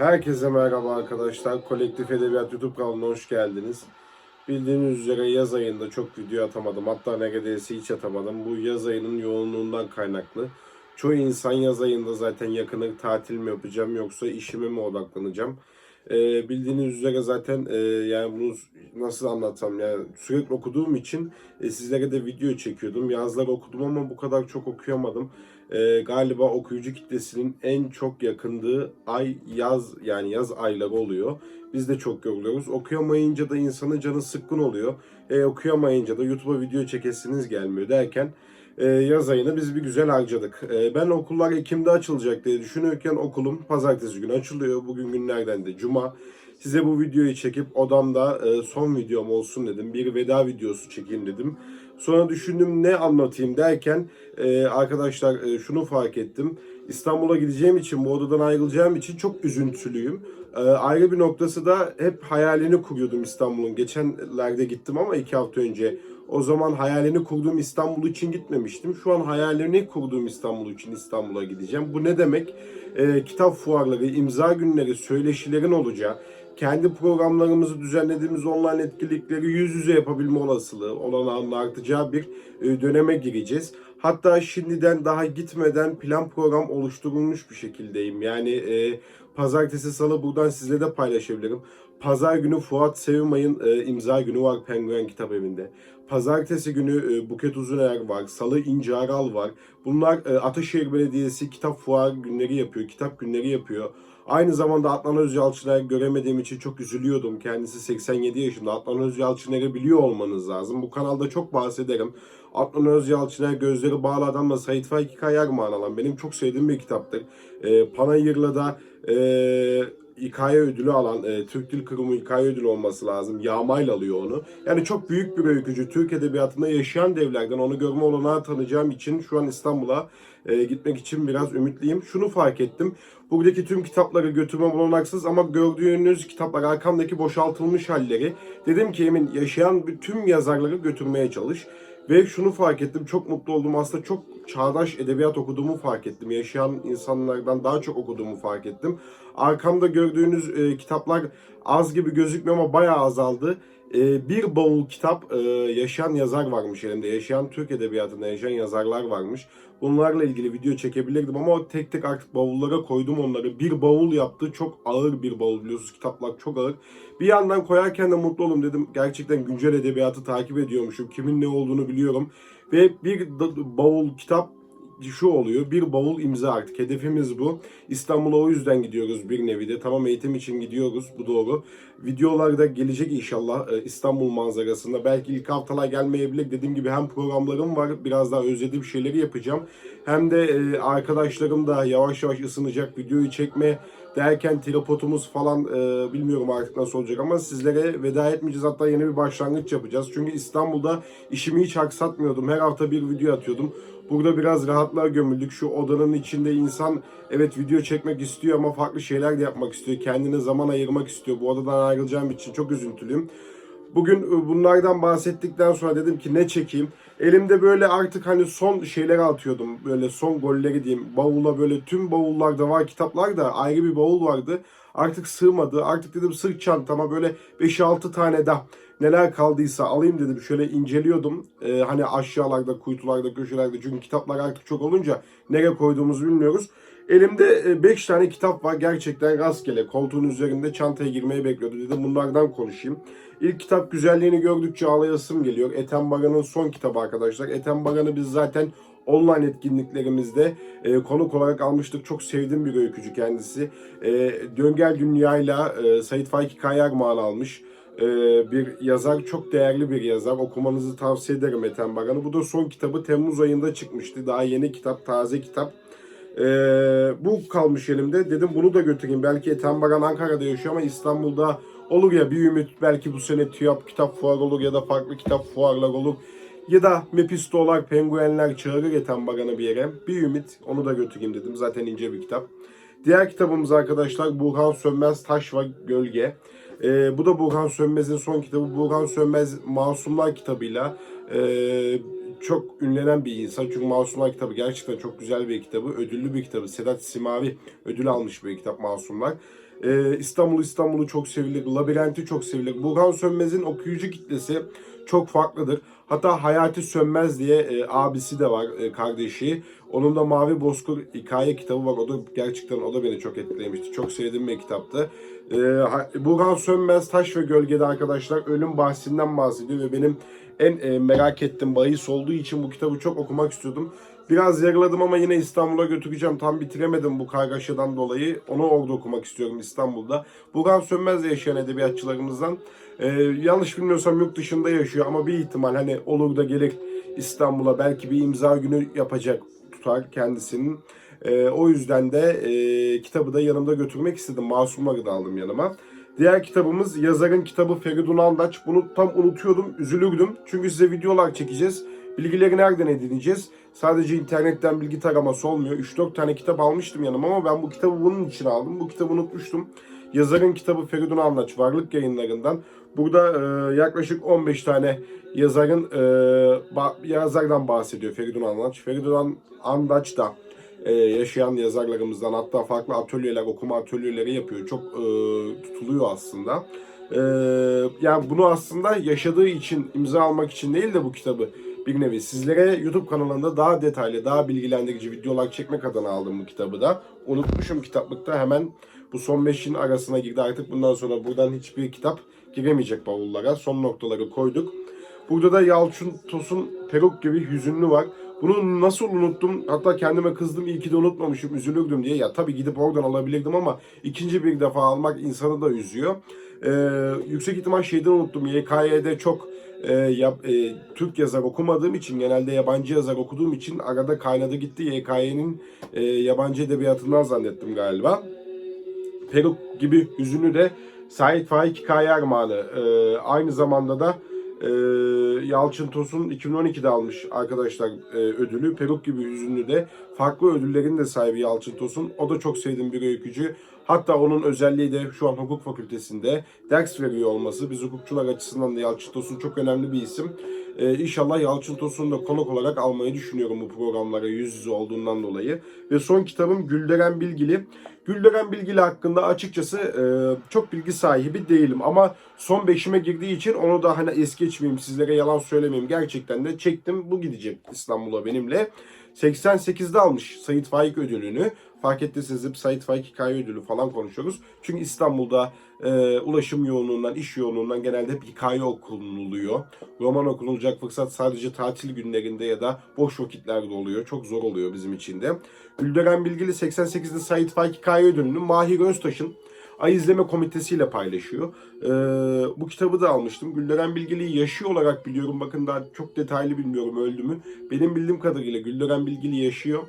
Herkese merhaba arkadaşlar. Kolektif Edebiyat YouTube kanalına hoş geldiniz. Bildiğiniz üzere yaz ayında çok video atamadım. Hatta neredeyse hiç atamadım. Bu yaz ayının yoğunluğundan kaynaklı. Çoğu insan yaz ayında zaten yakını tatil mi yapacağım yoksa işime mi odaklanacağım? Ee, bildiğiniz üzere zaten e, yani bunu nasıl anlatsam yani sürekli okuduğum için e, sizlere de video çekiyordum. Yazlar okudum ama bu kadar çok okuyamadım. Ee, galiba okuyucu kitlesinin en çok yakındığı ay yaz yani yaz ayları oluyor. Biz de çok yoruluyoruz. Okuyamayınca da insanın canı sıkkın oluyor. E, okuyamayınca da YouTube'a video çekesiniz gelmiyor derken e, yaz ayını biz bir güzel harcadık. E, ben okullar Ekim'de açılacak diye düşünürken okulum pazartesi günü açılıyor. Bugün günlerden de cuma. Size bu videoyu çekip odamda e, son videom olsun dedim. Bir veda videosu çekeyim dedim. Sonra düşündüm ne anlatayım derken arkadaşlar şunu fark ettim. İstanbul'a gideceğim için, bu odadan ayrılacağım için çok üzüntülüyüm. E, ayrı bir noktası da hep hayalini kuruyordum İstanbul'un. Geçenlerde gittim ama iki hafta önce. O zaman hayalini kurduğum İstanbul için gitmemiştim. Şu an hayalini kurduğum İstanbul için İstanbul'a gideceğim. Bu ne demek? E, kitap fuarları, imza günleri, söyleşilerin olacağı, kendi programlarımızı düzenlediğimiz online etkinlikleri yüz yüze yapabilme olasılığı olanağının artacağı bir e, döneme gireceğiz. Hatta şimdiden daha gitmeden plan program oluşturulmuş bir şekildeyim. Yani e, pazartesi salı buradan sizle de paylaşabilirim. Pazar günü Fuat Sevimay'ın e, imza günü var Penguen Kitap Evi'nde. Pazartesi günü e, Buket Uzuner var. Salı Aral var. Bunlar e, Ataşehir Belediyesi kitap fuar günleri yapıyor. Kitap günleri yapıyor. Aynı zamanda Adnan Özyalçıner'i göremediğim için çok üzülüyordum. Kendisi 87 yaşında. Adnan Özyalçıner'i biliyor olmanız lazım. Bu kanalda çok bahsederim. Adnan Özyalçıner Gözleri Bağlı Adam'la Sait Faik Hikaye Armağan alan benim çok sevdiğim bir kitaptır. E, Panayır'la da e, hikaye ödülü alan, e, Türk Dil Kurumu hikaye ödülü olması lazım. Yağmayla alıyor onu. Yani çok büyük bir öykücü. Türk Edebiyatı'nda yaşayan devlerden onu görme olanağı tanıyacağım için şu an İstanbul'a e, gitmek için biraz ümitliyim. Şunu fark ettim. Buradaki tüm kitapları götürmem olanaksız ama gördüğünüz kitaplar arkamdaki boşaltılmış halleri. Dedim ki Emin yaşayan tüm yazarları götürmeye çalış. Ve şunu fark ettim, çok mutlu oldum. Aslında çok çağdaş edebiyat okuduğumu fark ettim. Yaşayan insanlardan daha çok okuduğumu fark ettim. Arkamda gördüğünüz e, kitaplar az gibi gözükmüyor ama bayağı azaldı. E, bir bavul kitap e, yaşayan yazar varmış elimde. Yaşayan Türk edebiyatında yaşayan yazarlar varmış. Bunlarla ilgili video çekebilirdim ama tek tek artık bavullara koydum onları. Bir bavul yaptı. Çok ağır bir bavul biliyorsunuz. Kitaplar çok ağır. Bir yandan koyarken de mutlu oldum dedim. Gerçekten güncel edebiyatı takip ediyormuşum. Kimin ne olduğunu biliyorum. Ve bir bavul kitap şu oluyor. Bir bavul imza artık. Hedefimiz bu. İstanbul'a o yüzden gidiyoruz bir nevi de. Tamam eğitim için gidiyoruz. Bu doğru. Videolarda gelecek inşallah e, İstanbul manzarasında. Belki ilk haftalar gelmeyebilir. Dediğim gibi hem programlarım var. Biraz daha özlediğim şeyleri yapacağım. Hem de e, arkadaşlarım da yavaş yavaş ısınacak. Videoyu çekme derken tripodumuz falan e, bilmiyorum artık nasıl olacak ama sizlere veda etmeyeceğiz. Hatta yeni bir başlangıç yapacağız. Çünkü İstanbul'da işimi hiç aksatmıyordum. Her hafta bir video atıyordum. Burada biraz rahatlığa gömüldük. Şu odanın içinde insan evet video çekmek istiyor ama farklı şeyler de yapmak istiyor. Kendine zaman ayırmak istiyor. Bu odadan ayrılacağım için çok üzüntülüyüm. Bugün e, bunlardan bahsettikten sonra dedim ki ne çekeyim. Elimde böyle artık hani son şeyleri atıyordum. Böyle son golleri diyeyim. Bavula böyle tüm bavullarda var kitaplar da ayrı bir bavul vardı. Artık sığmadı. Artık dedim sırt çantama böyle 5-6 tane daha neler kaldıysa alayım dedim. Şöyle inceliyordum. Ee, hani aşağılarda, kuytularda, köşelerde. Çünkü kitaplar artık çok olunca nereye koyduğumuzu bilmiyoruz. Elimde 5 tane kitap var. Gerçekten rastgele. Koltuğun üzerinde çantaya girmeyi bekliyordu. Dedim bunlardan konuşayım. İlk kitap güzelliğini gördükçe ağlayasım geliyor. Ethem Baran'ın son kitabı arkadaşlar. Ethem Baran'ı biz zaten online etkinliklerimizde e, konuk olarak almıştık. Çok sevdiğim bir öykücü kendisi. E, Döngel Dünya'yla e, Sait Faik Hikaye Armağan almış e, bir yazar. Çok değerli bir yazar. Okumanızı tavsiye ederim Ethem Baran'ı. Bu da son kitabı Temmuz ayında çıkmıştı. Daha yeni kitap, taze kitap. E, bu kalmış elimde. Dedim bunu da götüreyim. Belki Ethem Baran Ankara'da yaşıyor ama İstanbul'da olur ya bir ümit. Belki bu sene TÜYAP kitap fuarı olur ya da farklı kitap fuarlar olur. Ya da Mepistolar, Penguenler çağırır Ethem Baran'ı bir yere. Bir ümit. Onu da götüreyim dedim. Zaten ince bir kitap. Diğer kitabımız arkadaşlar Burhan Sönmez Taş ve Gölge. E, bu da Burhan Sönmez'in son kitabı. Burhan Sönmez Masumlar kitabıyla e, çok ünlenen bir insan. Çünkü Masumlar kitabı gerçekten çok güzel bir kitabı. Ödüllü bir kitabı. Sedat Simavi ödül almış bir kitap Masumlar. Ee, İstanbul İstanbul'u çok sevilir. Labirenti çok sevilir. Burhan Sönmez'in okuyucu kitlesi çok farklıdır. Hatta Hayati Sönmez diye e, abisi de var, e, kardeşi. Onun da Mavi Bozkır hikaye kitabı var. O da gerçekten o da beni çok etkilemişti. Çok sevdiğim bir kitaptı. E, Ha- Burhan Sönmez Taş ve Gölge'de arkadaşlar ölüm bahsinden bahsediyor ve benim en e, merak ettiğim bahis olduğu için bu kitabı çok okumak istiyordum. Biraz yarıladım ama yine İstanbul'a götüreceğim. Tam bitiremedim bu kargaşadan dolayı. Onu orada okumak istiyorum İstanbul'da. Burhan Sönmez yaşayan edebiyatçılarımızdan. Ee, yanlış bilmiyorsam yurt dışında yaşıyor ama bir ihtimal hani olur da gelir İstanbul'a belki bir imza günü yapacak tutar kendisinin. Ee, o yüzden de e, kitabı da yanımda götürmek istedim. Masumları da aldım yanıma. Diğer kitabımız yazarın kitabı Feridun Andaç. Bunu tam unutuyordum, üzülürdüm. Çünkü size videolar çekeceğiz. Bilgileri nereden edineceğiz? Sadece internetten bilgi taraması olmuyor. 3-4 tane kitap almıştım yanıma ama ben bu kitabı bunun için aldım. Bu kitabı unutmuştum. Yazarın kitabı Feridun Anlaç, Varlık yayınlarından. Burada e, yaklaşık 15 tane yazarın e, ba- yazardan bahsediyor Feridun Anlaç. Feridun An- Andaç da e, yaşayan yazarlarımızdan hatta farklı atölyeler, okuma atölyeleri yapıyor. Çok e, tutuluyor aslında. E, yani bunu aslında yaşadığı için, imza almak için değil de bu kitabı bir nevi sizlere YouTube kanalında daha detaylı, daha bilgilendirici videolar çekmek adına aldım bu kitabı da. Unutmuşum kitaplıkta hemen bu son 5'in arasına girdi. Artık bundan sonra buradan hiçbir kitap giremeyecek bavullara. Son noktaları koyduk. Burada da Yalçın Tosun peruk gibi hüzünlü var. Bunu nasıl unuttum? Hatta kendime kızdım. İyi ki de unutmamışım. Üzülürdüm diye. Ya tabii gidip oradan alabilirdim ama ikinci bir defa almak insanı da üzüyor. Ee, yüksek ihtimal şeyden unuttum. YKY'de çok e, yap- e, Türk yazar okumadığım için genelde yabancı yazar okuduğum için arada kaynadı gitti. YKY'nin e, yabancı edebiyatından zannettim galiba. Peruk gibi hüzünlü de Sait Faik Hikaye Armağanı. Ee, aynı zamanda da e, Yalçın Tosun 2012'de almış arkadaşlar e, ödülü. Peruk gibi hüzünlü de farklı ödüllerin de sahibi Yalçın Tosun. O da çok sevdiğim bir öykücü. Hatta onun özelliği de şu an hukuk fakültesinde ders veriyor olması. Biz hukukçular açısından da Yalçın Tosun çok önemli bir isim. Ee, inşallah Yalçın Tosun'u da konuk olarak almayı düşünüyorum bu programlara yüz yüze olduğundan dolayı. Ve son kitabım Gülderen Bilgili. Gülderen Bilgili hakkında açıkçası e, çok bilgi sahibi değilim ama son beşime girdiği için onu da hani es geçmeyeyim sizlere yalan söylemeyeyim gerçekten de çektim bu gidecek İstanbul'a benimle. 88'de almış Sayit Faik ödülünü. Fark ettiyseniz hep Sayit Faik hikaye ödülü falan konuşuyoruz. Çünkü İstanbul'da e, ulaşım yoğunluğundan, iş yoğunluğundan genelde hep hikaye okunuluyor. Roman okunulacak fırsat sadece tatil günlerinde ya da boş vakitlerde oluyor. Çok zor oluyor bizim için de. Gülderen Bilgili 88'de Sayit Faik hikaye ödülünü Mahir Öztaş'ın Ay İzleme Komitesi ile paylaşıyor. Ee, bu kitabı da almıştım. Gülderen Bilgili'yi yaşıyor olarak biliyorum. Bakın daha çok detaylı bilmiyorum öldü mü. Benim bildiğim kadarıyla Gülderen Bilgili yaşıyor.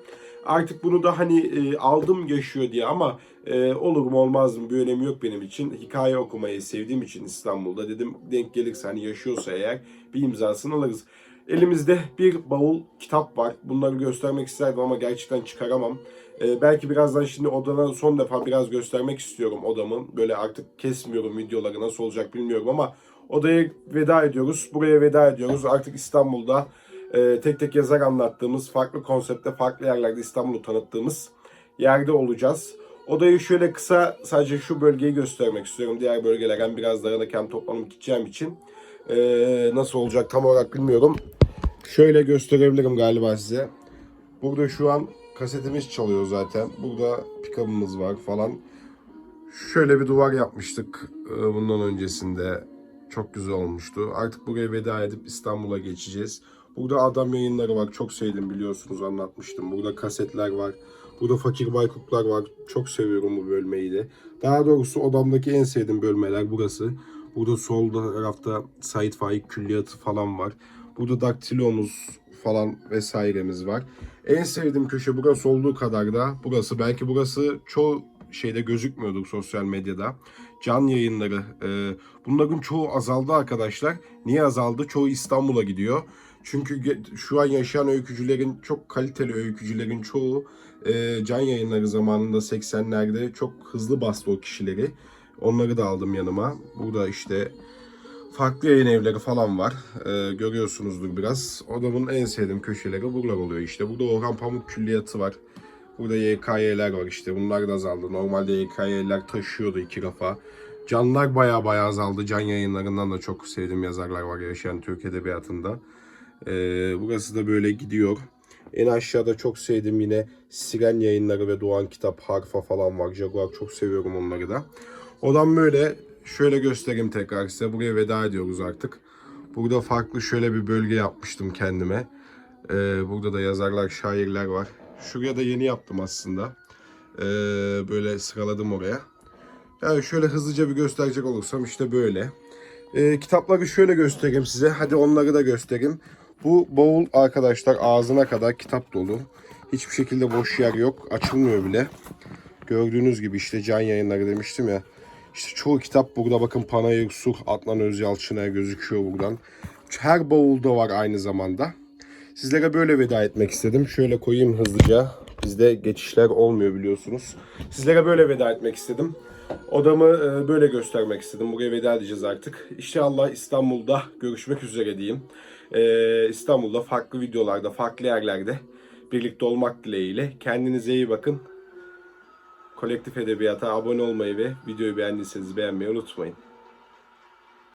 Artık bunu da hani e, aldım yaşıyor diye ama e, olur mu olmaz mı bir önemi yok benim için. Hikaye okumayı sevdiğim için İstanbul'da dedim denk gelirse hani yaşıyorsa eğer bir imzasını alırız. Elimizde bir bavul kitap var. Bunları göstermek isterdim ama gerçekten çıkaramam. Ee, belki birazdan şimdi odana son defa biraz göstermek istiyorum odamı. Böyle artık kesmiyorum videoları nasıl olacak bilmiyorum ama odaya veda ediyoruz. Buraya veda ediyoruz. Artık İstanbul'da e, tek tek yazar anlattığımız, farklı konsepte, farklı yerlerde İstanbul'u tanıttığımız yerde olacağız. Odayı şöyle kısa sadece şu bölgeyi göstermek istiyorum. Diğer bölgelerden biraz dağınıkken toplanıp gideceğim için. Ee, nasıl olacak tam olarak bilmiyorum. Şöyle gösterebilirim galiba size. Burada şu an kasetimiz çalıyor zaten. Burada pick-up'ımız var falan. Şöyle bir duvar yapmıştık e, bundan öncesinde. Çok güzel olmuştu. Artık buraya veda edip İstanbul'a geçeceğiz. Burada adam yayınları var. Çok sevdim biliyorsunuz anlatmıştım. Burada kasetler var. Burada Fakir Baykuklar var. Çok seviyorum bu bölmeyi de. Daha doğrusu odamdaki en sevdiğim bölmeler burası. Burada sol tarafta Sait Faik külliyatı falan var. Burada daktilomuz falan vesairemiz var. En sevdiğim köşe burası olduğu kadar da burası. Belki burası çoğu şeyde gözükmüyordur sosyal medyada. Can yayınları. e, bunların çoğu azaldı arkadaşlar. Niye azaldı? Çoğu İstanbul'a gidiyor. Çünkü şu an yaşayan öykücülerin, çok kaliteli öykücülerin çoğu e, can yayınları zamanında 80'lerde çok hızlı bastı o kişileri. Onları da aldım yanıma. Burada işte farklı yayın evleri falan var. Ee, görüyorsunuzdur biraz. Odamın en sevdiğim köşeleri buralar oluyor işte. Burada Orhan Pamuk Külliyatı var. Burada YKY'ler var işte. Bunlar da azaldı. Normalde YKY'ler taşıyordu iki rafa. Canlar baya baya azaldı. Can yayınlarından da çok sevdiğim yazarlar var yaşayan Türk Edebiyatı'nda. Ee, burası da böyle gidiyor. En aşağıda çok sevdiğim yine Siren yayınları ve Doğan Kitap Harfa falan var. Jaguar çok seviyorum onları da. Odam böyle. Şöyle göstereyim tekrar size. Buraya veda ediyoruz artık. Burada farklı şöyle bir bölge yapmıştım kendime. Ee, burada da yazarlar, şairler var. Şuraya da yeni yaptım aslında. Ee, böyle sıraladım oraya. Yani şöyle hızlıca bir gösterecek olursam işte böyle. Ee, kitapları şöyle göstereyim size. Hadi onları da göstereyim. Bu bavul arkadaşlar ağzına kadar kitap dolu. Hiçbir şekilde boş yer yok. Açılmıyor bile. Gördüğünüz gibi işte can yayınları demiştim ya. İşte çoğu kitap burada bakın Panayır Suh, Adnan Özyalçın'a gözüküyor buradan. Her bavulda var aynı zamanda. Sizlere böyle veda etmek istedim. Şöyle koyayım hızlıca. Bizde geçişler olmuyor biliyorsunuz. Sizlere böyle veda etmek istedim. Odamı e, böyle göstermek istedim. Buraya veda edeceğiz artık. İnşallah İstanbul'da görüşmek üzere diyeyim. E, İstanbul'da farklı videolarda, farklı yerlerde birlikte olmak dileğiyle. Kendinize iyi bakın. Kolektif Edebiyat'a abone olmayı ve videoyu beğendiyseniz beğenmeyi unutmayın.